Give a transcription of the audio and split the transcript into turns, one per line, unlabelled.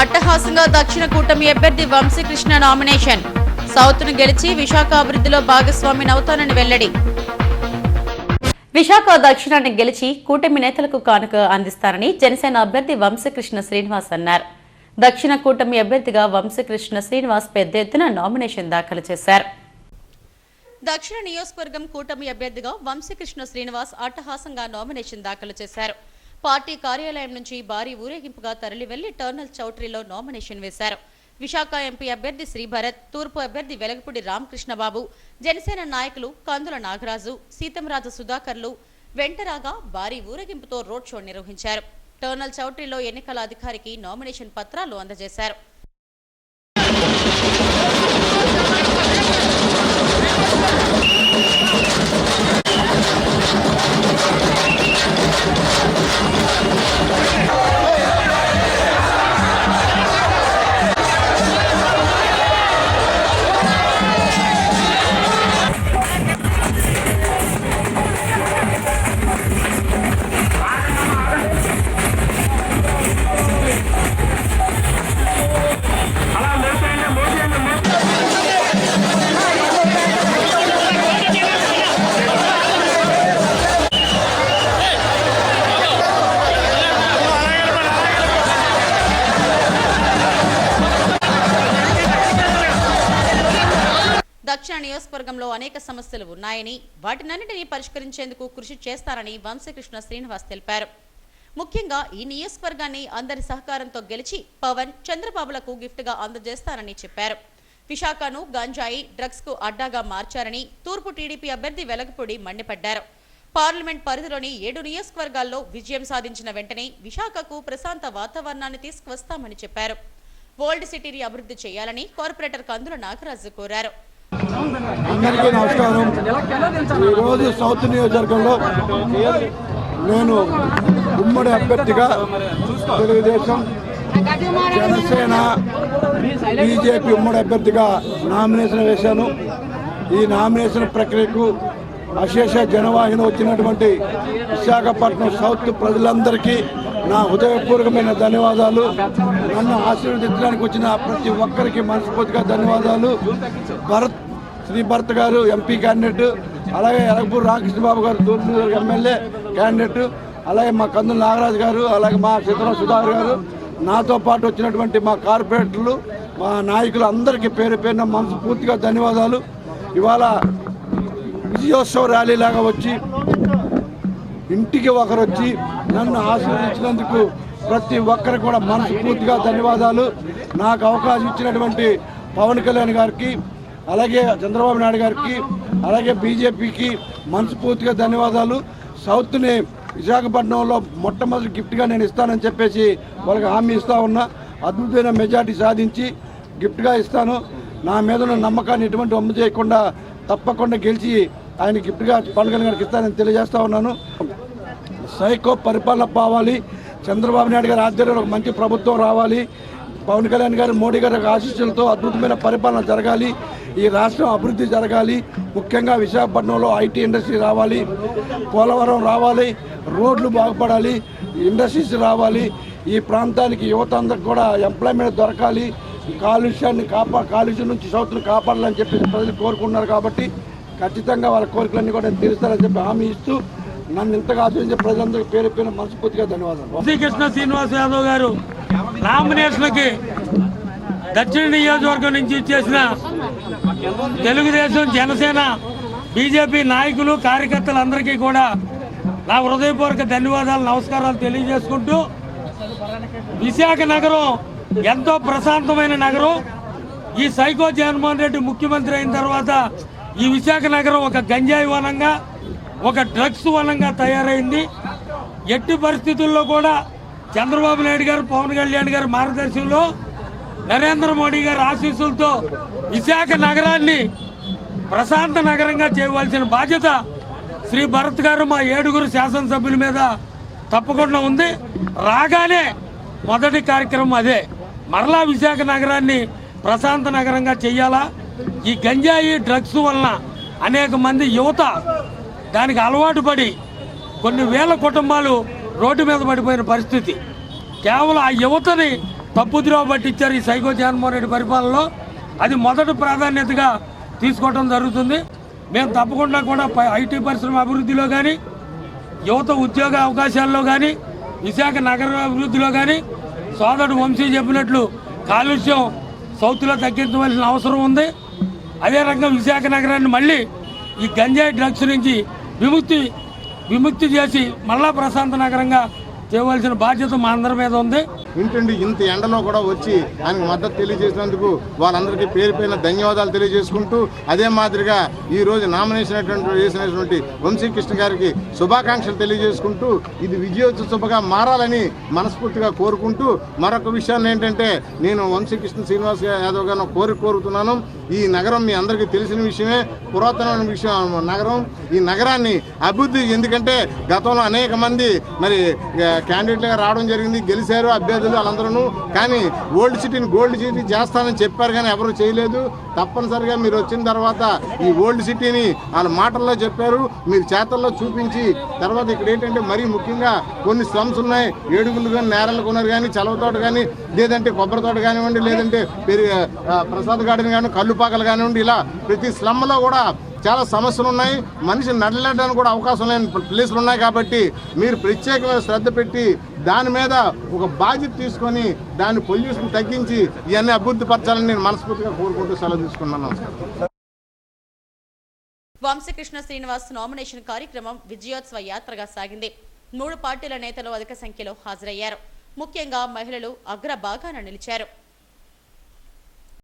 అట్టహాసంగా దక్షిణ కూటమి అభ్యర్థి వంశీకృష్ణ నామినేషన్. సౌత్ను గెలిచి విశాఖ అభివృద్ధిలో భాగస్వామి అవుతానని వెల్లడి. విశాఖ దక్షిణాన్ని గెలిచి కూటమి నేతలకు కానుక అందిస్తారని జనసేన అభ్యర్థి వంశకృష్ణ శ్రీనివాస్ అన్నారు. దక్షిణ కూటమి అభ్యర్థిగా వంశకృష్ణ శ్రీనివాస్ పెద్ద ఎత్తున నామినేషన్ దాఖలు చేశారు. దక్షిణ నియోజకవర్గం కూటమి అభ్యర్థిగా వంశకృష్ణ శ్రీనివాస్ అట్టహాసంగా నామినేషన్ దాఖలు చేశారు. పార్టీ కార్యాలయం నుంచి భారీ ఊరేగింపుగా తరలివెళ్ళి టర్నల్ చౌట్రీలో నామినేషన్ వేశారు. విశాఖ ఎంపీ అభ్యర్థి శ్రీభరత్ తూర్పు అభ్యర్థి వెలగపూడి రామకృష్ణబాబు జనసేన నాయకులు కందుల నాగరాజు సీతంరాజు సుధాకర్లు వెంటరాగా భారీ ఊరేగింపుతో రోడ్ షో నిర్వహించారు. టర్నల్ చౌట్రీలో ఎన్నికల అధికారికి నామినేషన్ పత్రాలు అందజేశారు. దక్షిణ నియోజకవర్గంలో అనేక సమస్యలు ఉన్నాయని వాటినన్నింటినీ పరిష్కరించేందుకు కృషి చేస్తారని వంశకృష్ణ శ్రీనివాస్ తెలిపారు. ముఖ్యంగా ఈ నియోజకవర్గాన్ని అందరి సహకారంతో గెలిచి పవన్ చంద్రబాబులకు గిఫ్ట్గా అందజేస్తారని చెప్పారు. విశాఖను గంజాయి డ్రగ్స్కు అడ్డాగా మార్చారని తూర్పు టీడీపీ అభ్యర్థి వెలగపూడి మండిపడ్డారు. పార్లమెంట్ పరిధిలోని ఏడు నియోజకవర్గాల్లో విజయం సాధించిన వెంటనే విశాఖకు ప్రశాంత వాతావరణాన్ని తీసుకువస్తామని చెప్పారు. ఓల్డ్ సిటీని అభివృద్ధి చేయాలని కార్పొరేటర్ కందుల నాగరాజు కోరారు.
అందరికీ నమస్కారం. ఈరోజు సౌత్ నియోజకవర్గంలో నేను ఉమ్మడి అభ్యర్థిగా తెలుగుదేశం జనసేన బీజేపీ ఉమ్మడి అభ్యర్థిగా నామినేషన్ వేశాను. ఈ నామినేషన్ ప్రక్రియకు అశేష జనవాహిని వచ్చినటువంటి విశాఖపట్నం సౌత్ ప్రజలందరికీ నా హృదయపూర్వకమైన ధన్యవాదాలు. నన్ను ఆశీర్వదించడానికి వచ్చిన ప్రతి ఒక్కరికి మనస్ఫూర్తిగా ధన్యవాదాలు. భరత్ శ్రీభర్త గారు ఎంపీ క్యాండిడేట్ అలాగే ఎలగపూర్ రామకృష్ణబాబు గారు తూర్పు ఎమ్మెల్యే క్యాండిడేట్ అలాగే మా కందుల నాగరాజు గారు అలాగే మా చిత్ర సుధాకర్ గారు. నాతో పాటు వచ్చినటువంటి మా కార్పొరేటర్లు మా నాయకులు అందరికీ పేరు పేరున మనస్ఫూర్తిగా ధన్యవాదాలు. ఇవాళ విజయోత్సవ ర్యాలీ లాగా వచ్చి ఇంటికి ఒకరు వచ్చి నన్ను ఆశీర్వదించినందుకు ప్రతి ఒక్కరికి కూడా మనస్ఫూర్తిగా ధన్యవాదాలు. నాకు అవకాశం ఇచ్చినటువంటి పవన్ కళ్యాణ్ గారికి అలాగే చంద్రబాబు నాయుడు గారికి అలాగే బీజేపీకి మనస్ఫూర్తిగా ధన్యవాదాలు. సౌత్ని విశాఖపట్నంలో మొట్టమొదటి గిఫ్ట్గా నేను ఇస్తానని చెప్పేసి వాళ్ళకి హామీ ఇస్తా ఉన్నా. అద్భుతమైన మెజార్టీ సాధించి గిఫ్ట్గా ఇస్తాను. నా మీద ఉన్న నమ్మకాన్ని ఎటువంటి అమ్ము చేయకుండా తప్పకుండా గెలిచి ఆయన గిఫ్ట్గా పవన్ కళ్యాణ్ గారికి ఇస్తానని తెలియజేస్తా ఉన్నాను. సైకో పరిపాలన పోవాలి. చంద్రబాబు నాయుడు గారి ఆధ్వర్యంలో ఒక మంచి ప్రభుత్వం రావాలి. పవన్ కళ్యాణ్ గారు మోడీ గారి ఆశీస్సులతో అద్భుతమైన పరిపాలన జరగాలి. ఈ రాష్ట్రం అభివృద్ధి జరగాలి. ముఖ్యంగా విశాఖపట్నంలో ఐటీ ఇండస్ట్రీ రావాలి. పోలవరం రావాలి. రోడ్లు బాగుపడాలి. ఇండస్ట్రీస్ రావాలి. ఈ ప్రాంతానికి యువత అందరికి కూడా ఎంప్లాయ్మెంట్ దొరకాలి. కాలుష్యాన్ని కాపా కాలుష్యం నుంచి సౌత్ను కాపాడాలని చెప్పి ప్రజలు కోరుకున్నారు కాబట్టి ఖచ్చితంగా వాళ్ళ కోరికలన్నీ కూడా నేను చెప్పి హామీ ఇస్తూ నన్ను ఇంతగా ఆశ్రయించే ప్రజలందరికీ పేరు పేరు మనస్ఫూర్తిగా ధన్యవాదాలు.
శ్రీకృష్ణ శ్రీనివాస్ యాదవ్ గారు నామినేషన్కి దక్షిణ నియోజకవర్గం నుంచి ఇచ్చేసిన తెలుగుదేశం జనసేన బీజేపీ నాయకులు కార్యకర్తలందరికీ కూడా నా హృదయపూర్వక ధన్యవాదాలు నమస్కారాలు తెలియజేసుకుంటూ విశాఖ నగరం ఎంతో ప్రశాంతమైన నగరం. ఈ సైకో జగన్మోహన్ రెడ్డి ముఖ్యమంత్రి అయిన తర్వాత ఈ విశాఖ నగరం ఒక గంజాయి వనంగా ఒక డ్రగ్స్ వనంగా తయారైంది. ఎట్టి పరిస్థితుల్లో కూడా చంద్రబాబు నాయుడు గారు పవన్ కళ్యాణ్ గారి మార్గదర్శనంలో నరేంద్ర మోడీ గారి ఆశీస్సులతో విశాఖ నగరాన్ని ప్రశాంత నగరంగా చేయవలసిన బాధ్యత శ్రీ భరత్ గారు మా ఏడుగురు శాసనసభ్యుల మీద తప్పకుండా ఉంది. రాగానే మొదటి కార్యక్రమం అదే. మరలా విశాఖ నగరాన్ని ప్రశాంత నగరంగా చేయాలా? ఈ గంజాయి డ్రగ్స్ వలన అనేక మంది యువత దానికి అలవాటు పడి కొన్ని వేల కుటుంబాలు రోడ్డు మీద పడిపోయిన పరిస్థితి. కేవలం ఆ యువతని తప్పుద్రోవ పట్టించారు ఈ సైకో జగన్మోహన్ రెడ్డి పరిపాలనలో. అది మొదటి ప్రాధాన్యతగా తీసుకోవడం జరుగుతుంది. మేము తప్పకుండా కూడా ఐటీ పరిశ్రమ అభివృద్ధిలో కానీ యువత ఉద్యోగ అవకాశాల్లో కానీ విశాఖ నగర అభివృద్ధిలో కానీ సోదరుడు వంశీ చెప్పినట్లు కాలుష్యం సౌత్లో తగ్గించవలసిన అవసరం ఉంది. అదే రకంగా విశాఖ నగరాన్ని మళ్ళీ ఈ గంజాయి డ్రగ్స్ నుంచి విముక్తి విముక్తి చేసి మళ్ళా ప్రశాంత నగరంగా చేయవలసిన బాధ్యత మా అందరి మీద ఉంది.
ఇంటండి ఇంత ఎండలో కూడా వచ్చి ఆయనకు మద్దతు తెలియజేసినందుకు వాళ్ళందరికీ పేరు పైన ధన్యవాదాలు తెలియజేసుకుంటూ అదే మాదిరిగా ఈ రోజు నామినేషన్ చేసినటువంటి వంశీకృష్ణ గారికి శుభాకాంక్షలు తెలియజేసుకుంటూ ఇది విజయోత్సవగా మారాలని మనస్ఫూర్తిగా కోరుకుంటూ మరొక విషయాన్ని ఏంటంటే నేను వంశీకృష్ణ శ్రీనివాస్ యాదవ్ గారిని కోరి కోరుతున్నాను. ఈ నగరం మీ అందరికీ తెలిసిన విషయమే పురాతనమైన విషయం నగరం. ఈ నగరాన్ని అభివృద్ధి ఎందుకంటే గతంలో అనేక మంది మరి క్యాండిడేట్లుగా రావడం జరిగింది గెలిచారు అభ్యర్థి ప్రజలు వాళ్ళందరూ కానీ ఓల్డ్ సిటీని గోల్డ్ సిటీ చేస్తానని చెప్పారు కానీ ఎవరు చేయలేదు. తప్పనిసరిగా మీరు వచ్చిన తర్వాత ఈ ఓల్డ్ సిటీని వాళ్ళ మాటల్లో చెప్పారు. మీరు చేతల్లో చూపించి తర్వాత ఇక్కడ ఏంటంటే మరీ ముఖ్యంగా కొన్ని స్లమ్స్ ఉన్నాయి. ఏడుగులు కానీ నేరలు కొన్నారు కానీ చలవ తోట కానీ లేదంటే కొబ్బరి తోట కానివ్వండి లేదంటే ప్రసాద్ గార్డెన్ కానీ కల్లుపాకలు కానివ్వండి ఇలా ప్రతి స్లమ్లో కూడా చాలా సమస్యలు ఉన్నాయి. మనిషి నడలేడానికి కూడా అవకాశం లేని ప్లేసులు ఉన్నాయి కాబట్టి మీరు ప్రత్యేకమైన శ్రద్ధ పెట్టి దాని మీద ఒక బాధ్యత తీసుకొని దాని పొల్యూషన్ తగ్గించి ఇవన్నీ అభివృద్ధి పరచాలని నేను మనస్ఫూర్తిగా కోరుకుంటూ సెలవు తీసుకున్నాను నమస్కారం.
వంశకృష్ణ శ్రీనివాస్ నామినేషన్ కార్యక్రమం విజయోత్సవ యాత్రగా సాగింది. మూడు పార్టీల నేతలు అధిక సంఖ్యలో హాజరయ్యారు. ముఖ్యంగా మహిళలు అగ్ర భాగాన నిలిచారు.